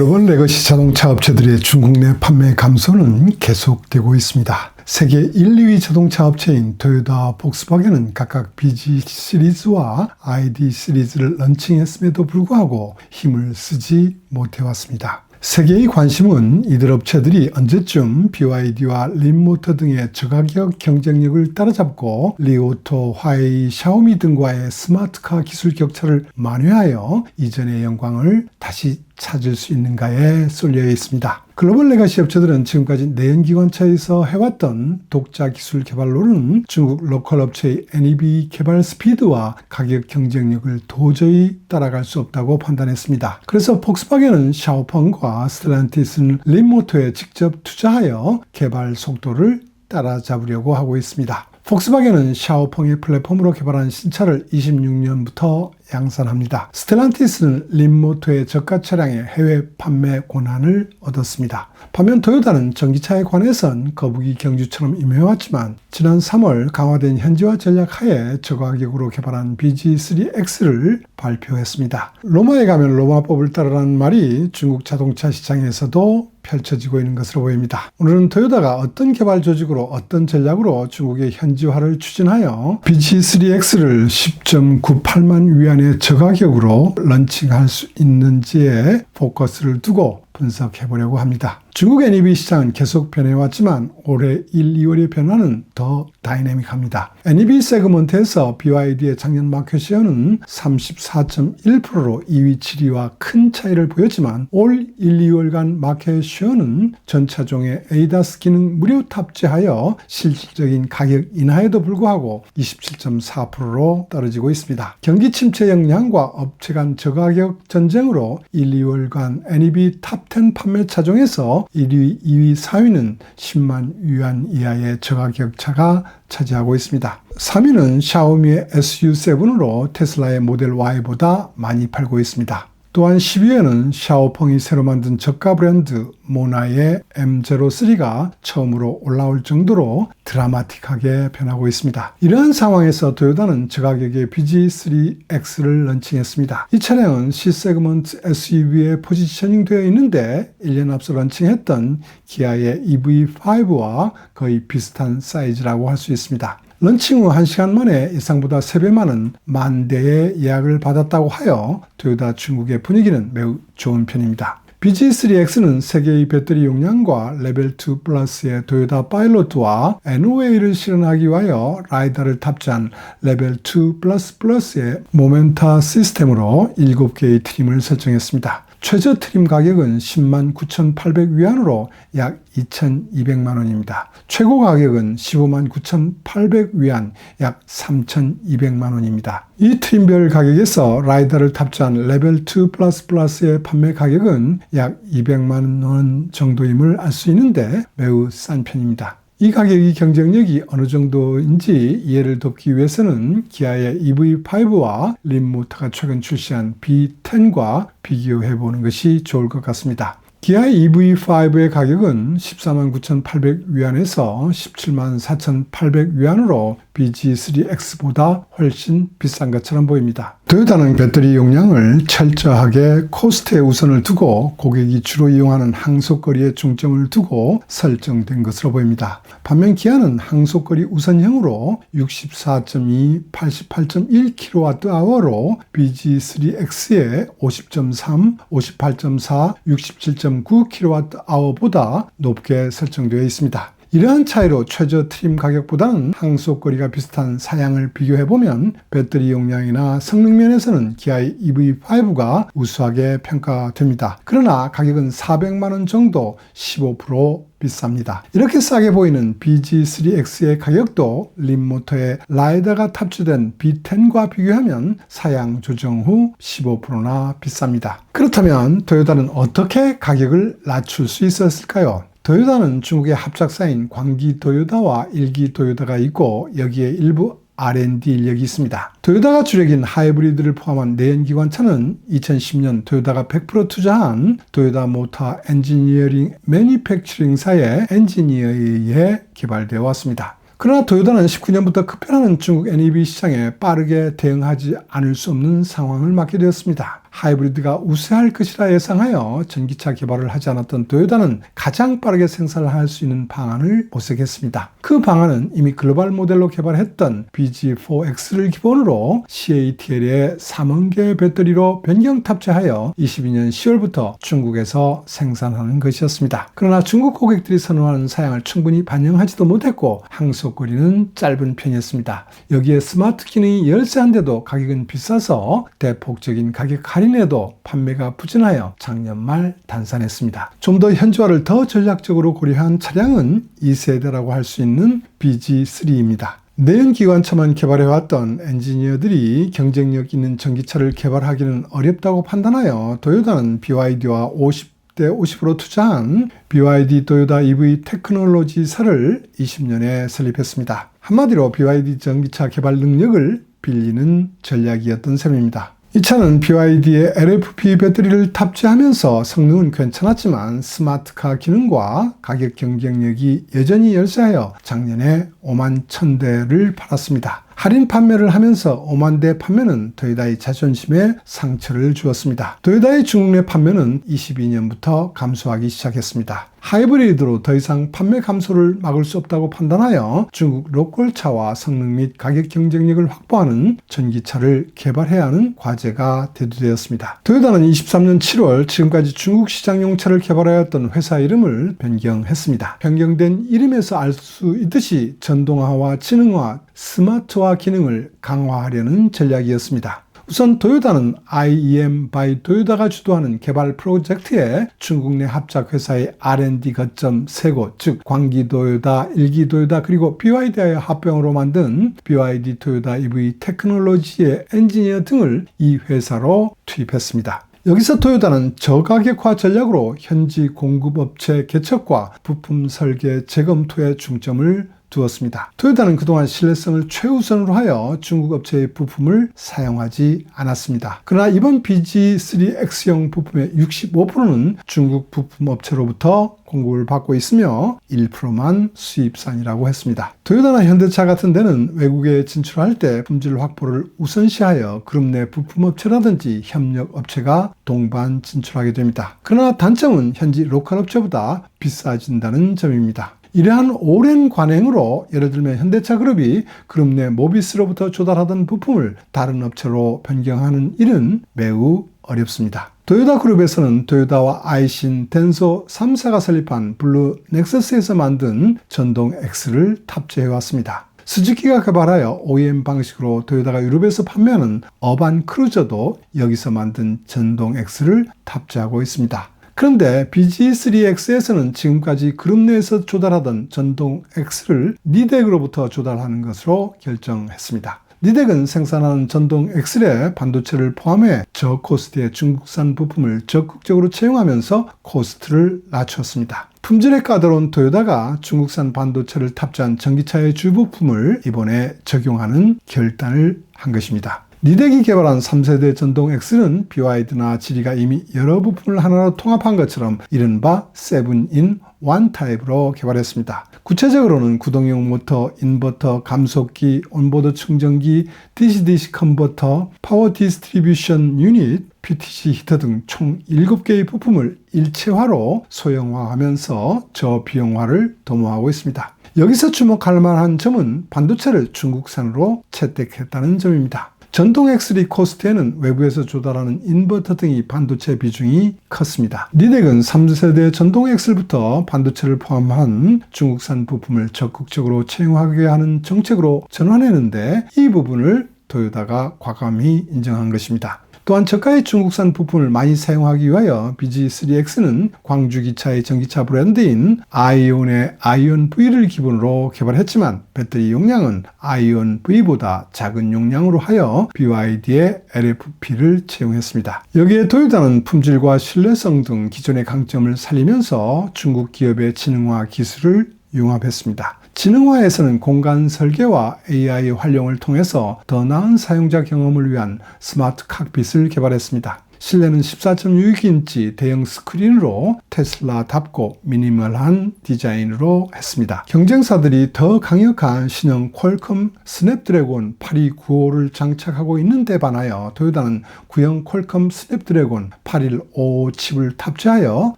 글로벌 레거시 자동차 업체들의 중국 내 판매 감소는 계속되고 있습니다. 세계 1, 2위 자동차 업체인 토요타, 폭스바겐은 각각 BG 시리즈와 ID 시리즈를 런칭했음에도 불구하고 힘을 쓰지 못해왔습니다. 세계의 관심은 이들 업체들이 언제쯤 BYD와 림모터 등의 저가격 경쟁력을 따라잡고 리오토, 화웨이, 샤오미 등과의 스마트카 기술 격차를 만회하여 이전의 영광을 다시 찾을 수 있는가에 쏠려 있습니다. 글로벌 레가시 업체들은 지금까지 내연기관차에서 해왔던 독자 기술 개발로는 중국 로컬 업체의 NEV 개발 스피드와 가격 경쟁력을 도저히 따라갈 수 없다고 판단했습니다. 그래서 폭스바겐은 샤오펑과 스텔란티스는 림모토에 직접 투자하여 개발 속도를 따라잡으려고 하고 있습니다. 폭스바겐은 샤오펑의 플랫폼으로 개발한 신차를 26년부터 양산합니다. 스텔란티스는 림모토의 저가 차량의 해외 판매 권한을 얻었습니다. 반면 토요타는 전기차에 관해선 거북이 경주처럼 임해왔지만 지난 3월 강화된 현지화 전략 하에 저가격으로 개발한 BG3X를 발표했습니다. 로마에 가면 로마법을 따르라는 말이 중국 자동차 시장에서도 펼쳐지고 있는 것으로 보입니다. 오늘은 토요타가 어떤 개발 조직으로 어떤 전략으로 중국의 현지화를 추진하여 BG3X를 10.98만 위안 의 저가격으로 런칭할 수 있는지에 포커스를 두고 분석해 보려고 합니다. 중국 NEV 시장은 계속 변해왔지만 올해 1, 2월의 변화는 더 다이내믹합니다. NEV 세그먼트에서 BYD의 작년 마켓 시어는 34.1%로 2위 7위와 큰 차이를 보였지만 올 1, 2월간 마켓 시어는 전 차종에 ADAS 기능 무료 탑재하여 실질적인 가격 인하에도 불구하고 27.4%로 떨어지고 있습니다. 경기 침체 영향과 업체 간 저가격 전쟁으로 1, 2월간 NEV 탑10 판매 차종에서 1위, 2위, 4위는 10만 위안 이하의 저가 격 차가 차지하고 있습니다. 3위는 샤오미의 SU7으로 테슬라의 모델 Y보다 많이 팔고 있습니다. 또한 10위에는 샤오펑이 새로 만든 저가 브랜드 모나의 M03가 처음으로 올라올 정도로 드라마틱하게 변하고 있습니다. 이러한 상황에서 토요타는 저가격의 BG3X를 런칭했습니다. 이 차량은 C세그먼트 SUV에 포지셔닝 되어 있는데 1년 앞서 런칭했던 기아의 EV5와 거의 비슷한 사이즈라고 할 수 있습니다. 런칭 후 1시간 만에 예상보다 3배 많은 만 대의 예약을 받았다고 하여 토요타 중국의 분위기는 매우 좋은 편입니다. BG3X는 세계의 배터리 용량과 레벨 2 플러스의 토요타 파일로트와 NOA를 실현하기 위하여 라이더를 탑재한 레벨 2 플러스 플러스의 모멘타 시스템으로 7개의 트림을 설정했습니다. 최저 트림 가격은 10만 9,800위안으로 약 2,200만 원입니다. 최고 가격은 15만 9,800위안 약 3,200만 원입니다. 이 트림별 가격에서 라이더를 탑재한 레벨 2 플러스 플러스의 판매 가격은 약 200만 원 정도임을 알 수 있는데 매우 싼 편입니다. 이 가격이 경쟁력이 어느 정도인지 이해를 돕기 위해서는 기아의 EV5와 림모터가 최근 출시한 B10과 비교해 보는 것이 좋을 것 같습니다. 기아 EV5의 가격은 14만 9,800위안에서 17만 4,800위안으로 BG3X보다 훨씬 비싼 것처럼 보입니다. 토요타는 배터리 용량을 철저하게 코스트에 우선을 두고 고객이 주로 이용하는 항속거리에 중점을 두고 설정된 것으로 보입니다. 반면 기아는 항속거리 우선형으로 64.2, 88.1kWh로 BG3X의 50.3, 58.4, 67.9kWh보다 높게 설정되어 있습니다. 이러한 차이로 최저 트림 가격보다는 항속거리가 비슷한 사양을 비교해보면 배터리 용량이나 성능 면에서는 기아의 EV5가 우수하게 평가됩니다. 그러나 가격은 400만원 정도 15% 비쌉니다. 이렇게 싸게 보이는 BG3X의 가격도 림모터의 라이더가 탑재된 B10과 비교하면 사양 조정 후 15%나 비쌉니다. 그렇다면 토요타는 어떻게 가격을 낮출 수 있었을까요? 도요타는 중국의 합작사인 광기 도요타와 일기 도요타가 있고 여기에 일부 R&D 인력이 있습니다. 도요타가 주력인 하이브리드를 포함한 내연기관차는 2010년 도요타가 100% 투자한 도요타 모터 엔지니어링 매니팩처링사의 엔지니어에 의해 개발되어 왔습니다. 그러나 도요타는 19년부터 급변하는 중국 NEV 시장에 빠르게 대응하지 않을 수 없는 상황을 맞게 되었습니다. 하이브리드가 우세할 것이라 예상하여 전기차 개발을 하지 않았던 도요타는 가장 빠르게 생산을 할 수 있는 방안을 모색했습니다. 그 방안은 이미 글로벌 모델로 개발했던 BG4X를 기본으로 CATL의 3원 개 배터리로 변경 탑재하여 22년 10월부터 중국에서 생산하는 것이었습니다. 그러나 중국 고객들이 선호하는 사양을 충분히 반영하지도 못했고 항 속거리는 짧은 편이었습니다. 여기에 스마트 기능이 열세한데도 가격은 비싸서 대폭적인 가격 할인에도 판매가 부진하여 작년 말 단산했습니다. 좀 더 현지화를 더 전략적으로 고려한 차량은 2세대라고 할 수 있는 BG3입니다. 내연기관차만 개발해왔던 엔지니어들이 경쟁력 있는 전기차를 개발하기는 어렵다고 판단하여 도요타는 BYD와 50대 50으로 투자한 BYD 도요타 EV 테크놀로지사를 20년에 설립했습니다. 한마디로 BYD 전기차 개발 능력을 빌리는 전략이었던 셈입니다. 이 차는 BYD의 LFP 배터리를 탑재하면서 성능은 괜찮았지만 스마트카 기능과 가격 경쟁력이 여전히 열세하여 작년에 5만 1000대를 팔았습니다. 할인 판매를 하면서 5만 대 판매는 도요다의 자존심에 상처를 주었습니다. 도요다의 중국 내 판매는 22년부터 감소하기 시작했습니다. 하이브리드로 더 이상 판매 감소를 막을 수 없다고 판단하여 중국 로컬차와 성능 및 가격 경쟁력을 확보하는 전기차를 개발해야 하는 과제가 대두되었습니다. 도요다는 23년 7월 지금까지 중국 시장용 차를 개발하였던 회사 이름을 변경했습니다. 변경된 이름에서 알 수 있듯이 전동화와 지능화, 스마트화 기능을 강화하려는 전략이었습니다. 우선 도요다는 IEM by 도요다가 주도하는 개발 프로젝트에 중국 내 합작 회사의 R&D 거점 세 곳, 즉 광기 도요다, 일기 도요다 그리고 BYD와의 합병으로 만든 BYD 도요다 EV 테크놀로지의 엔지니어 등을 이 회사로 투입했습니다. 여기서 토요다는 저가격화 전략으로 현지 공급업체 개척과 부품 설계 재검토에 중점을 두었습니다. 토요타는 그동안 신뢰성을 최우선으로 하여 중국 업체의 부품을 사용하지 않았습니다. 그러나 이번 BG3X형 부품의 65%는 중국 부품 업체로부터 공급을 받고 있으며 1%만 수입산이라고 했습니다. 도요타나 현대차 같은 데는 외국에 진출할 때 품질 확보를 우선시하여 그룹 내 부품업체라든지 협력업체가 동반 진출하게 됩니다. 그러나 단점은 현지 로컬 업체보다 비싸진다는 점입니다. 이러한 오랜 관행으로 예를 들면 현대차 그룹이 그룹 내 모비스로부터 조달하던 부품을 다른 업체로 변경하는 일은 매우 어렵습니다. 도요다 그룹에서는 도요다와 아이신, 덴소 3사가 설립한 블루 넥서스에서 만든 전동 X를 탑재해 왔습니다. 스즈키가 개발하여 OEM 방식으로 도요다가 유럽에서 판매하는 어반 크루저도 여기서 만든 전동 X를 탑재하고 있습니다. 그런데 BG3X에서는 지금까지 그룹 내에서 조달하던 전동 X를 니덱으로부터 조달하는 것으로 결정했습니다. 니덱은 생산하는 전동 엑셀의 반도체를 포함해 저코스트의 중국산 부품을 적극적으로 채용하면서 코스트를 낮췄습니다. 품질에 까다로운 도요다가 중국산 반도체를 탑재한 전기차의 주부품을 이번에 적용하는 결단을 한 것입니다. 니덱이 개발한 3세대 전동 X는 BYD나 지리가 이미 여러 부품을 하나로 통합한 것처럼 이른바 7인 1 타입으로 개발했습니다. 구체적으로는 구동용 모터, 인버터, 감속기, 온보드 충전기, DC-DC 컨버터, 파워 디스트리뷰션 유닛, PTC 히터 등 총 7개의 부품을 일체화로 소형화하면서 저비용화를 도모하고 있습니다. 여기서 주목할 만한 점은 반도체를 중국산으로 채택했다는 점입니다. 전동 X3 코스트에는 외부에서 조달하는 인버터 등이 반도체 비중이 컸습니다. 니덱은 3세대 전동 X부터 반도체를 포함한 중국산 부품을 적극적으로 채용하게 하는 정책으로 전환했는데 이 부분을 도요다가 과감히 인정한 것입니다. 또한 저가의 중국산 부품을 많이 사용하기 위하여 BG3X는 광주 기차의 전기차 브랜드인 아이온의 아이온 V를 기본으로 개발했지만 배터리 용량은 아이온 V보다 작은 용량으로 하여 BYD의 LFP를 채용했습니다. 여기에 도요타는 품질과 신뢰성 등 기존의 강점을 살리면서 중국 기업의 지능화 기술을 융합했습니다. 지능화에서는 공간 설계와 AI 활용을 통해서 더 나은 사용자 경험을 위한 스마트 칵핏을 개발했습니다. 실내는 14.6인치 대형 스크린으로 테슬라답고 미니멀한 디자인으로 했습니다. 경쟁사들이 더 강력한 신형 퀄컴 스냅드래곤 8295를 장착하고 있는 데 반하여 토요타는 구형 퀄컴 스냅드래곤 815 칩을 탑재하여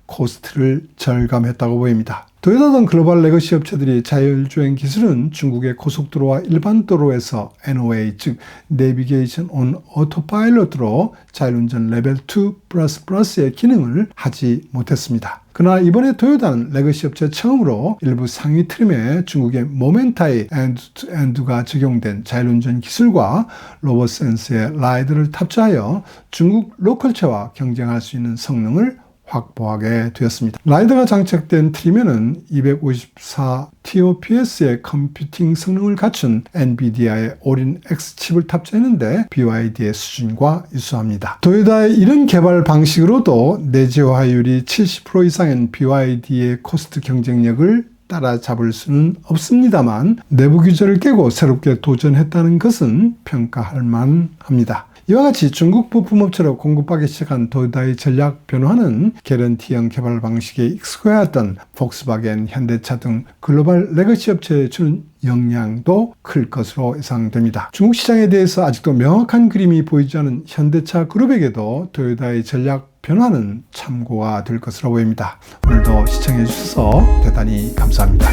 코스트를 절감했다고 보입니다. 토요타 등 글로벌 레거시 업체들이 자율주행 기술은 중국의 고속도로와 일반 도로에서 NOA 즉 내비게이션 온 오토파일럿으로 자율운전 레벨 2 플러스 플러스의 기능을 하지 못했습니다. 그러나 이번에 토요타는 레거시 업체 처음으로 일부 상위 트림에 중국의 모멘타이 엔드투엔드가 적용된 자율운전 기술과 로봇 센스의 라이드를 탑재하여 중국 로컬차와 경쟁할 수 있는 성능을 확보하게 되었습니다. 라이더가 장착된 트림에는 254 TOPS의 컴퓨팅 성능을 갖춘 NVIDIA의 올인 X 칩을 탑재했는데 BYD의 수준과 유사합니다. 도요다의 이런 개발 방식으로도 내재화율이 70% 이상인 BYD의 코스트 경쟁력을 따라잡을 수는 없습니다만 내부 규제를 깨고 새롭게 도전했다는 것은 평가할 만합니다. 이와 같이 중국 부품업체로 공급하기 시작한 도요다의 전략 변화는 개런티형 개발 방식에 익숙해왔던 폭스바겐, 현대차 등 글로벌 레거시 업체에 주는 영향도 클 것으로 예상됩니다. 중국 시장에 대해서 아직도 명확한 그림이 보이지 않은 현대차 그룹에게도 도요다의 전략 변화는 참고가 될 것으로 보입니다. 오늘도 시청해 주셔서 대단히 감사합니다.